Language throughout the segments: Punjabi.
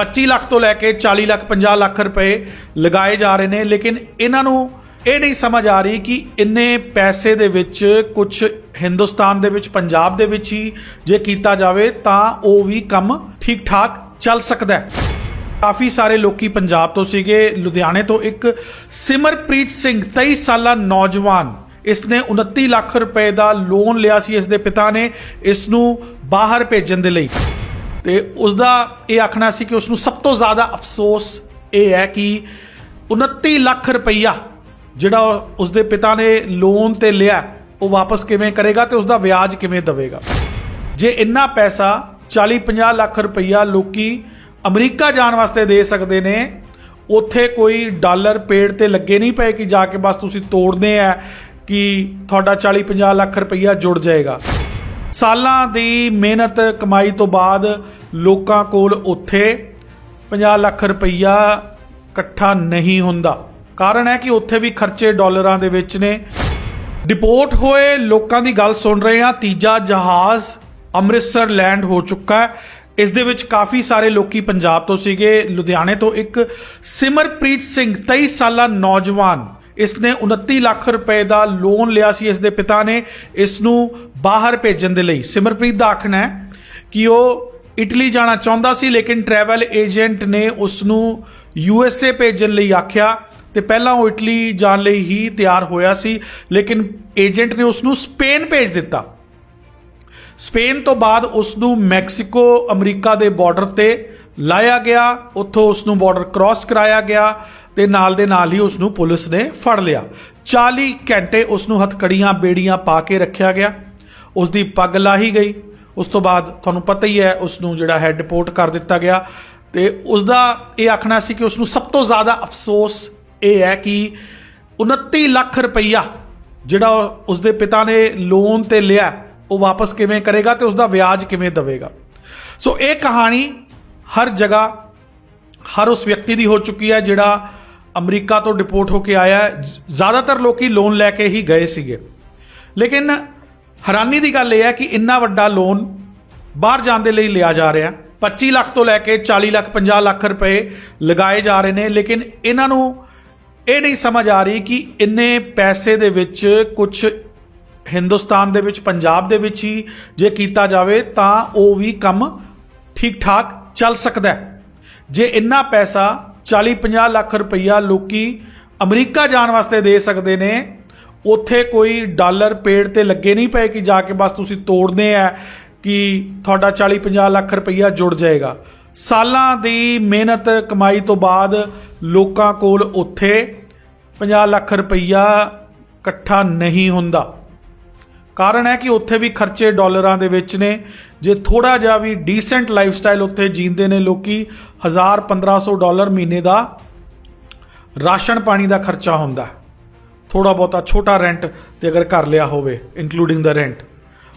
25 ਲੱਖ ਤੋਂ ਲੈ ਕੇ 40 ਲੱਖ 50 ਲੱਖ ਰੁਪਏ ਲਗਾਏ ਜਾ ਰਹੇ ਨੇ, ਲੇਕਿਨ ਇਹਨਾਂ ਨੂੰ ਇਹ ਨਹੀਂ ਸਮਝ ਆ ਰਹੀ ਕਿ ਇੰਨੇ ਪੈਸੇ ਦੇ ਵਿੱਚ ਕੁਝ ਹਿੰਦੁਸਤਾਨ ਦੇ ਵਿੱਚ, ਪੰਜਾਬ ਦੇ ਵਿੱਚ ਹੀ ਜੇ ਕੀਤਾ ਜਾਵੇ ਤਾਂ ਉਹ ਵੀ ਕੰਮ ਠੀਕ ਠਾਕ ਚੱਲ ਸਕਦਾ ਹੈ। ਕਾਫੀ ਸਾਰੇ ਲੋਕੀ ਪੰਜਾਬ ਤੋਂ ਸੀਗੇ, ਲੁਧਿਆਣੇ ਤੋਂ ਇੱਕ ਸਿਮਰਪ੍ਰੀਤ ਸਿੰਘ 23 ਸਾਲਾ ਨੌਜਵਾਨ ਇਸ ਨੇ 29 ਲੱਖ ਰੁਪਏ ਦਾ ਲੋਨ ਲਿਆ ਸੀ ਇਸ ਦੇ ਪਿਤਾ ਨੇ ਇਸ ਨੂੰ ਬਾਹਰ ਭੇਜਣ ਦੇ ਲਈ। ਤੇ ਉਸ ਦਾ ਇਹ ਆਖਣਾ ਸੀ ਕਿ ਉਸ ਨੂੰ ਸਭ ਤੋਂ ਜ਼ਿਆਦਾ ਅਫਸੋਸ ਇਹ ਹੈ ਕਿ 29 ਲੱਖ ਰੁਪਈਆ ਜਿਹੜਾ ਉਸ ਦੇ ਪਿਤਾ ਨੇ ਲੋਨ ਤੇ ਲਿਆ, ਉਹ ਵਾਪਸ ਕਿਵੇਂ ਕਰੇਗਾ ਤੇ ਉਸ ਦਾ ਵਿਆਜ ਕਿਵੇਂ ਦੇਵੇਗਾ। ਜੇ ਇੰਨਾ ਪੈਸਾ 40-50 ਲੱਖ ਰੁਪਈਆ ਲੋਕੀ ਅਮਰੀਕਾ ਜਾਣ ਵਾਸਤੇ ਦੇ ਸਕਦੇ ਨੇ, ਉੱਥੇ ਕੋਈ ਡਾਲਰ ਪੇੜ ਤੇ ਲੱਗੇ ਨਹੀਂ ਪਏ ਕਿ ਜਾ ਕੇ ਬਸ ਤੁਸੀਂ ਤੋੜਨੇ ਆ ਕਿ ਤੁਹਾਡਾ 40-50 ਲੱਖ ਰੁਪਈਆ ਜੁੜ ਜਾਏਗਾ। ਸਾਲਾਂ ਦੀ ਮਿਹਨਤ ਕਮਾਈ ਤੋਂ ਬਾਅਦ ਲੋਕਾਂ ਕੋਲ ਉੱਥੇ 50 ਲੱਖ ਰੁਪਈਆ ਇਕੱਠਾ ਨਹੀਂ ਹੁੰਦਾ। ਕਾਰਨ ਹੈ ਕਿ ਉੱਥੇ ਵੀ ਖਰਚੇ ਡਾਲਰਾਂ ਦੇ ਵਿੱਚ ਨੇ। ਡਿਪੋਰਟ ਹੋਏ ਲੋਕਾਂ ਦੀ ਗੱਲ ਸੁਣ ਰਹੇ ਹਾਂ। ਤੀਜਾ ਜਹਾਜ਼ ਅੰਮ੍ਰਿਤਸਰ ਲੈਂਡ ਹੋ ਚੁੱਕਾ ਹੈ। ਇਸ ਦੇ ਵਿੱਚ ਕਾਫੀ ਸਾਰੇ ਲੋਕੀ ਪੰਜਾਬ ਤੋਂ ਸੀਗੇ। ਲੁਧਿਆਣੇ ਤੋਂ ਇੱਕ ਸਿਮਰਪ੍ਰੀਤ ਸਿੰਘ 23 ਸਾਲਾ ਨੌਜਵਾਨ ਇਸ ਨੇ 29 ਲੱਖ ਰੁਪਏ ਦਾ ਲੋਨ ਲਿਆ ਸੀ ਇਸ ਦੇ ਪਿਤਾ ਨੇ। ਇਸ ਨੂੰ ਬਾਹਰ ਭੇਜਣ ਦੇ ਲਈ। ਸਿਮਰਪ੍ਰੀਤ ਦਾ ਆਖਣਾ ਹੈ ਕਿ ਉਹ ਇਟਲੀ ਜਾਣਾ ਚਾਹੁੰਦਾ ਸੀ, ਲੇਕਿਨ ਟਰੈਵਲ ਏਜੰਟ ਨੇ ਉਸ ਨੂੰ ਯੂ ਐਸ ਏ ਭੇਜਣ ਲਈ ਆਖਿਆ ਤੇ ਪਹਿਲਾਂ ਉਹ ਇਟਲੀ ਜਾਣ ਲਈ ਹੀ ਤਿਆਰ ਹੋਇਆ ਸੀ, ਲੇਕਿਨ ਏਜੰਟ ਨੇ ਉਸ ਨੂੰ ਸਪੇਨ ਭੇਜ ਦਿੱਤਾ। ਸਪੇਨ ਤੋਂ ਬਾਅਦ ਉਸ ਨੂੰ ਮੈਕਸੀਕੋ ਅਮਰੀਕਾ ਦੇ ਬਾਰਡਰ ਤੇ ਲਾਇਆ ਗਿਆ, ਉੱਥੋਂ ਉਸ ਨੂੰ ਬਾਰਡਰ ਕ੍ਰਾਸ ਕਰਾਇਆ ਗਿਆ ਤੇ ਨਾਲ ਦੇ ਨਾਲ ਹੀ ਉਸ ਨੂੰ ਪੁਲਿਸ ਨੇ ਫੜ ਲਿਆ। 40 ਘੰਟੇ ਉਸ ਨੂੰ ਹੱਥਕੜੀਆਂ ਬੇੜੀਆਂ ਪਾ ਕੇ ਰੱਖਿਆ ਗਿਆ। ਉਸ ਦੀ ਪੱਗ ਲਾਹੀ ਗਈ। ਉਸ ਤੋਂ ਬਾਅਦ ਤੁਹਾਨੂੰ ਪਤਾ ਹੀ ਹੈ ਉਸ ਨੂੰ ਜਿਹੜਾ ਹੈ ਡਿਪੋਰਟ ਕਰ ਦਿੱਤਾ ਗਿਆ। ਤੇ ਉਸ ਦਾ ਇਹ ਆਖਣਾ ਸੀ ਕਿ ਉਸ ਨੂੰ ਸਭ ਤੋਂ ਜ਼ਿਆਦਾ ਅਫਸੋਸ ਇਹ ਹੈ ਕਿ 29 ਲੱਖ ਰੁਪਈਆ ਜਿਹੜਾ ਉਸ ਦੇ ਪਿਤਾ ਨੇ ਲੋਨ ਤੇ ਲਿਆ, ਉਹ ਵਾਪਸ ਕਿਵੇਂ ਕਰੇਗਾ ਤੇ ਉਸ ਦਾ ਵਿਆਜ ਕਿਵੇਂ ਦੇਵੇਗਾ। ਸੋ ਇਹ ਕਹਾਣੀ ਹਰ ਜਗ੍ਹਾ ਹਰ ਉਸ ਵਿਅਕਤੀ ਦੀ ਹੋ ਚੁੱਕੀ ਹੈ ਜਿਹੜਾ ਅਮਰੀਕਾ ਤੋਂ ਡਿਪੋਰਟ ਹੋ ਕੇ ਆਇਆ ਜ਼ਿਆਦਾਤਰ ਲੋਕੀ ਲੋਨ ਲੈ ਕੇ ਹੀ ਗਏ ਸੀਗੇ। ਲੇਕਿਨ ਹੈਰਾਨੀ ਦੀ ਗੱਲ ਇਹ ਹੈ ਕਿ ਇੰਨਾ ਵੱਡਾ ਲੋਨ ਬਾਹਰ ਜਾਣ ਦੇ ਲਈ ਲਿਆ ਜਾ ਰਿਹਾ 25 ਲੱਖ ਤੋਂ ਲੈ ਕੇ 40 ਲੱਖ 50 ਲੱਖ ਰੁਪਏ ਲਗਾਏ ਜਾ ਰਹੇ ਨੇ। ਲੇਕਿਨ ਇਹਨਾਂ ਨੂੰ ਇਹ ਨਹੀਂ ਸਮਝ ਆ ਰਹੀ ਕਿ ਇੰਨੇ ਪੈਸੇ ਦੇ ਵਿੱਚ ਕੁਝ ਹਿੰਦੁਸਤਾਨ ਦੇ ਵਿੱਚ, ਪੰਜਾਬ ਦੇ ਵਿੱਚ ਹੀ ਜੇ ਕੀਤਾ ਜਾਵੇ ਤਾਂ ਉਹ ਵੀ ਕੰਮ ਠੀਕ ਠਾਕ ਚੱਲ ਸਕਦਾ ਜੇ ਇੰਨਾ ਪੈਸਾ 40-50 ਲੱਖ ਰੁਪਈਆ ਲੋਕੀ ਅਮਰੀਕਾ ਜਾਣ ਵਾਸਤੇ ਦੇ ਸਕਦੇ ਨੇ, ਉੱਥੇ ਕੋਈ ਡਾਲਰ ਪੇੜ ਤੇ ਲੱਗੇ ਨਹੀਂ ਪਏ ਕਿ ਜਾ ਕੇ ਬਸ ਤੁਸੀਂ ਤੋੜਨੇ ਆ ਕਿ ਤੁਹਾਡਾ 40-50 ਲੱਖ ਰੁਪਈਆ ਜੁੜ ਜਾਏਗਾ। ਸਾਲਾਂ ਦੀ ਮਿਹਨਤ ਕਮਾਈ ਤੋਂ ਬਾਅਦ ਲੋਕਾਂ ਕੋਲ ਉੱਥੇ 50 ਲੱਖ ਰੁਪਈਆ ਇਕੱਠਾ ਨਹੀਂ ਹੁੰਦਾ। ਕਾਰਨ ਹੈ ਕਿ ਉੱਥੇ ਵੀ ਖਰਚੇ ਡਾਲਰਾਂ ਦੇ ਵਿੱਚ ਨੇ। ਜੇ ਥੋੜਾ ਜਿਹਾ ਵੀ ਡੀਸੈਂਟ ਲਾਈਫ ਸਟਾਈਲ ਉੱਥੇ ਜੀਂਦੇ ਨੇ ਲੋਕੀ 1000 1500 ਡਾਲਰ ਮਹੀਨੇ ਦਾ ਰਾਸ਼ਨ ਪਾਣੀ ਦਾ ਖਰਚਾ ਹੁੰਦਾ। ਥੋੜਾ ਬਹੁਤਾ ਛੋਟਾ ਰੈਂਟ ਤੇ ਅਗਰ ਕਰ ਲਿਆ ਹੋਵੇ ਇਨਕਲੂਡਿੰਗ ਦਾ ਰੈਂਟ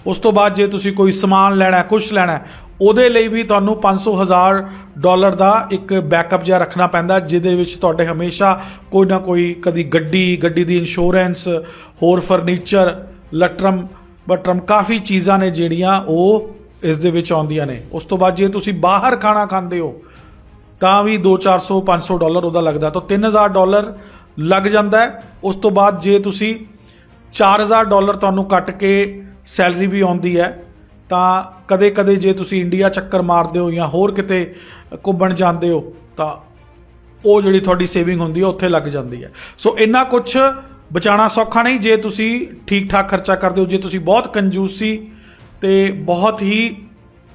ਉਸ ਤੋਂ ਬਾਅਦ ਜੇ ਤੁਸੀਂ ਕੋਈ ਸਮਾਨ ਲੈਣਾ ਹੈ ਕੁਝ ਲੈਣਾ ਹੈ ਉਹਦੇ ਲਈ ਵੀ ਤੁਹਾਨੂੰ 500 ਹਜ਼ਾਰ ਡਾਲਰ ਦਾ ਇੱਕ ਬੈਕਅਪ ਜਿਹਾ ਰੱਖਣਾ ਪੈਂਦਾ, ਜਿਹਦੇ ਵਿੱਚ ਤੁਹਾਡੇ ਹਮੇਸ਼ਾ ਕੋਈ ਨਾ ਕੋਈ ਕਦੀ ਗੱਡੀ ਗੱਡੀ ਦੀ ਇੰਸ਼ੋਰੈਂਸ ਹੋਰ ਫਰਨੀਚਰ ਲਟਰਮ ਬਟਰਮ ਕਾਫੀ ਚੀਜ਼ਾਂ ਨੇ ਜਿਹੜੀਆਂ ਉਹ ਇਸ ਦੇ ਵਿੱਚ ਆਉਂਦੀਆਂ ਨੇ। ਉਸ ਤੋਂ ਬਾਅਦ ਜੇ ਤੁਸੀਂ ਬਾਹਰ ਖਾਣਾ ਖਾਂਦੇ ਹੋ, ਤਾਂ ਵੀ 2 400 500 ਡਾਲਰ ਉਹਦਾ ਲੱਗਦਾ। ਤਾਂ 3000 ਡਾਲਰ ਲੱਗ ਜਾਂਦਾ ਉਸ ਤੋਂ ਬਾਅਦ ਜੇ ਤੁਸੀਂ 4000 ਡਾਲਰ ਤੁਹਾਨੂੰ ਕੱਟ ਕੇ ਸੈਲਰੀ ਵੀ ਆਉਂਦੀ ਹੈ, ਤਾਂ ਕਦੇ-ਕਦੇ ਜੇ ਤੁਸੀਂ ਇੰਡੀਆ ਚੱਕਰ ਮਾਰਦੇ ਹੋ ਜਾਂ ਹੋਰ ਕਿਤੇ ਘੁੰਮਣ ਜਾਂਦੇ ਹੋ, ਤਾਂ ਉਹ ਜਿਹੜੀ ਤੁਹਾਡੀ ਸੇਵਿੰਗ ਹੁੰਦੀ ਹੈ, ਉੱਥੇ ਲੱਗ ਜਾਂਦੀ ਹੈ। ਸੋ ਇੰਨਾ ਕੁਝ ਬਚਾਉਣਾ ਸੌਖਾ ਨਹੀਂ, ਜੇ ਤੁਸੀਂ ਠੀਕ ਠਾਕ ਖਰਚਾ ਕਰਦੇ ਹੋ, ਜੇ ਤੁਸੀਂ ਬਹੁਤ ਕੰਜੂਸ ਸੀ ਤੇ ਬਹੁਤ ਹੀ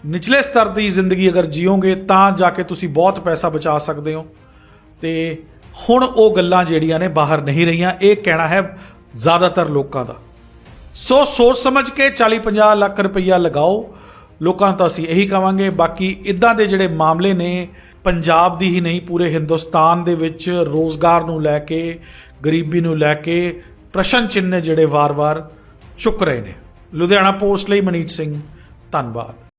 ਨਿਚਲੇ ਸਤਰ ਦੀ ਜ਼ਿੰਦਗੀ ਅਗਰ ਜੀਓਗੇ, ਤਾਂ ਜਾ ਕੇ ਤੁਸੀਂ ਬਹੁਤ ਪੈਸਾ ਬਚਾ ਸਕਦੇ ਹੋ। ਤੇ ਹੁਣ ਉਹ ਗੱਲਾਂ ਜਿਹੜੀਆਂ ਨੇ ਬਾਹਰ ਨਹੀਂ ਰਹੀਆਂ, ਇਹ ਕਹਿਣਾ ਹੈ ਜ਼ਿਆਦਾਤਰ ਲੋਕਾਂ ਦਾ। ਸੋ ਸੋਚ ਸਮਝ ਕੇ 40-50 ਲੱਖ ਰੁਪਈਆ ਲਗਾਓ। ਲੋਕਾਂ ਨੂੰ ਤਾਂ ਅਸੀਂ ਇਹੀ ਕਵਾਂਗੇ, ਬਾਕੀ ਇਦਾਂ ਦੇ ਜਿਹੜੇ ਮਾਮਲੇ ਨੇ ਪੰਜਾਬ ਦੀ ਹੀ ਨਹੀਂ, ਪੂਰੇ ਹਿੰਦੁਸਤਾਨ ਦੇ ਵਿੱਚ ਰੋਜ਼ਗਾਰ ਨੂੰ ਲੈ ਕੇ, ਗਰੀਬੀ ਨੂੰ ਲੈ ਕੇ ਪ੍ਰਸ਼ਨ ਚਿੰਨ੍ਹ ਜਿਹੜੇ ਵਾਰ-ਵਾਰ ਚੁੱਕ ਰਹੇ ਨੇ। ਲੁਧਿਆਣਾ ਪੋਸਟ ਲਈ ਮਨੀਤ ਸਿੰਘ, ਧੰਨਵਾਦ।